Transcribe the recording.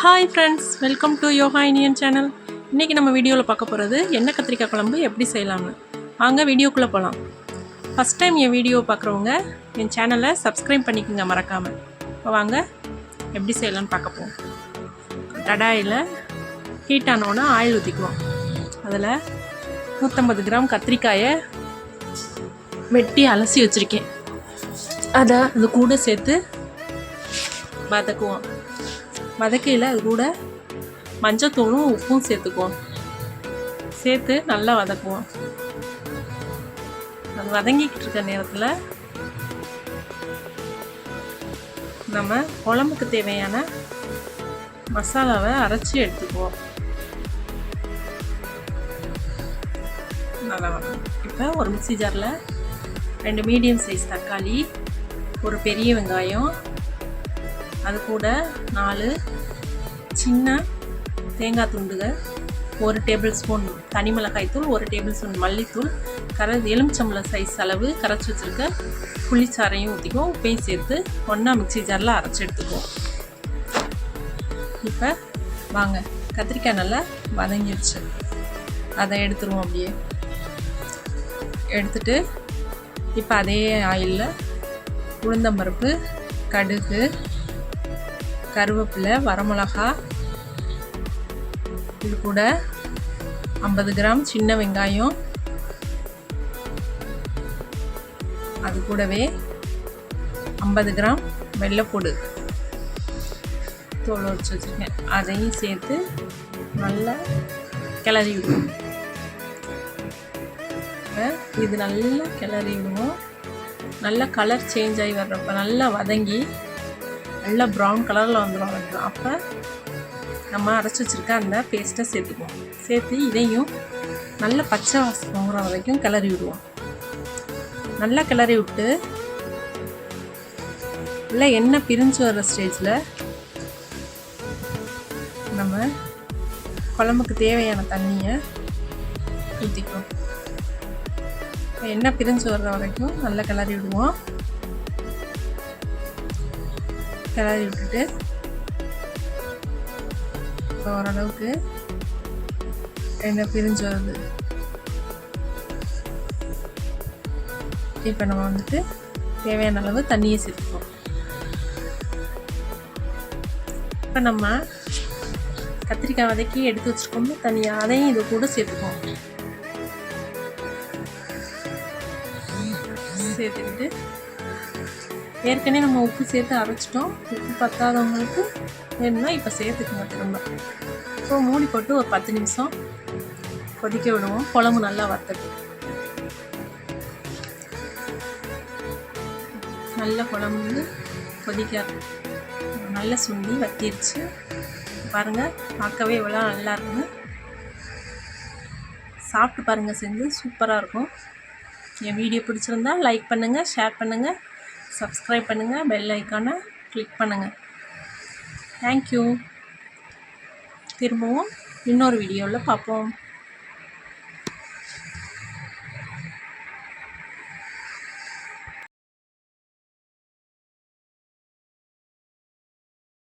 Hi friends welcome to yoga Iniyan channel இன்றைக்கி நம்ம வீடியோவில் பார்க்க போகிறது எண்ணெய் கத்திரிக்காய் குழம்பு எப்படி செய்யலாம்னு. வாங்க வீடியோக்குள்ளே போகலாம் ஃபஸ்ட் டைம் என் வீடியோ பார்க்குறவங்க என் சேனலை சப்ஸ்கிரைப் பண்ணிக்கோங்க மறக்காமல் இப்போ வாங்க எப்படி செய்யலாம்னு பார்க்க போவோம். கடாயில் ஹீட் ஆனோன்னா ஆயில் ஊற்றிக்குவோம் அதில் நூற்றம்பது கிராம் கத்திரிக்காயை வெட்டி அலசி வச்சுருக்கேன். அதை அது கூட சேர்த்து வதக்குவோம். வதக்கையில் அது கூட மஞ்சத்தூளும் உப்பும் சேர்த்துக்குவோம். சேர்த்து நல்லா வதக்குவோம். அது வதங்கிக்கிட்டு இருக்க நேரத்தில் நம்ம குழம்புக்கு தேவையான மசாலாவை அரைச்சி எடுத்துக்குவோம். நல்லா இப்போ ஒரு மிக்ஸி ஜாரில் ரெண்டு மீடியம் சைஸ் தக்காளி ஒரு பெரிய வெங்காயம் அது கூட நாலு சின்ன தேங்காய் துண்டுகள் ஒரு டேபிள் ஸ்பூன் தனி மிளகாய் தூள் ஒரு டேபிள் ஸ்பூன் மல்லித்தூள் கரை எலுமிச்சம்பழம் சைஸ் அளவு கரைச்சி வச்சுருக்க புளிச்சாரையும் ஊற்றிக்குவோம் உப்பையும் சேர்த்து ஒன்றா மிக்ஸி ஜாரில் அரைச்சி எடுத்துக்குவோம். இப்போ வாங்க கத்திரிக்காய் நல்லா வதங்கிடுச்சு அதை எடுத்துருவோம் அப்படியே. எடுத்துட்டு இப்போ அதே ஆயிலில் உளுந்தம்பருப்பு கடுகு கருவேப்பிலை வரமிளகா இது கூட ஐம்பது கிராம் சின்ன வெங்காயம். அது கூடவே ஐம்பது கிராம் வெள்ளைப்பூடு. தோல் வச்சு வச்சுருக்கேன். அதையும் சேர்த்து நல்லா கிளறி விடுவோம். இது நல்லா கிளறி விடுவோம். நல்லா கலர் சேஞ்ச் ஆகி வர்றப்ப நல்லா வதங்கி நல்லா ப்ரௌன் கலரில் வந்துடும் அது. அப்போ நம்ம அரைச்சி வச்சுருக்க அந்த பேஸ்ட்டை சேர்த்துக்குவோம். சேர்த்து இதையும் நல்ல பச்சை வாசம் போகிற வரைக்கும் கிளறி விடுவோம். நல்லா கிளறி விட்டு இல்லை எண்ணெய் பிரிஞ்சு வர்ற ஸ்டேஜில் நம்ம குழம்புக்கு தேவையான தண்ணியை ஊற்றிக்கிறோம் எண்ணெய் பிரிஞ்சு வர்ற வரைக்கும் நல்லா கிளறி விடுவோம். கிளறி விட்டுட்டு இப்போ ஓரளவுக்கு எண்ணெய் பிரிஞ்சு வருது. இப்போ நம்ம வந்துட்டு தேவையான அளவு தண்ணியை சேர்த்துப்போம். இப்போ நம்ம கத்திரிக்காய் வதக்கி எடுத்து வச்சுருக்கோம் தனியாக அதையும் இது கூட சேர்த்துப்போம். சேர்த்துக்கிட்டு ஏற்கனவே நம்ம உப்பு சேர்த்து அரைச்சிட்டோம். உப்பு பத்தாதவங்களுக்கு வேணும்னா இப்போ சேர்த்துக்கோங்க திரும்ப. இப்போ மூடி போட்டு ஒரு பத்து நிமிஷம் கொதிக்க விடுவோம். குழம்பு நல்லா வத்தட்டு நல்ல குழம்பு கொதிக்க நல்லா சுண்டி வத்திருச்சு. பாருங்கள் பார்க்கவே இவ்வளோ நல்லா இருக்குங்க சாப்பிட்டு பாருங்கள் செஞ்சு சூப்பராக இருக்கும். என் வீடியோ பிடிச்சிருந்தா லைக் பண்ணுங்கள் ஷேர் பண்ணுங்கள் சப்ஸ்கிரைப் பண்ணுங்கள் பெல் ஐக்கானை கிளிக் பண்ணுங்கள் தேங்க்யூ திரும்பவும் இன்னொரு வீடியோவில் பார்ப்போம்.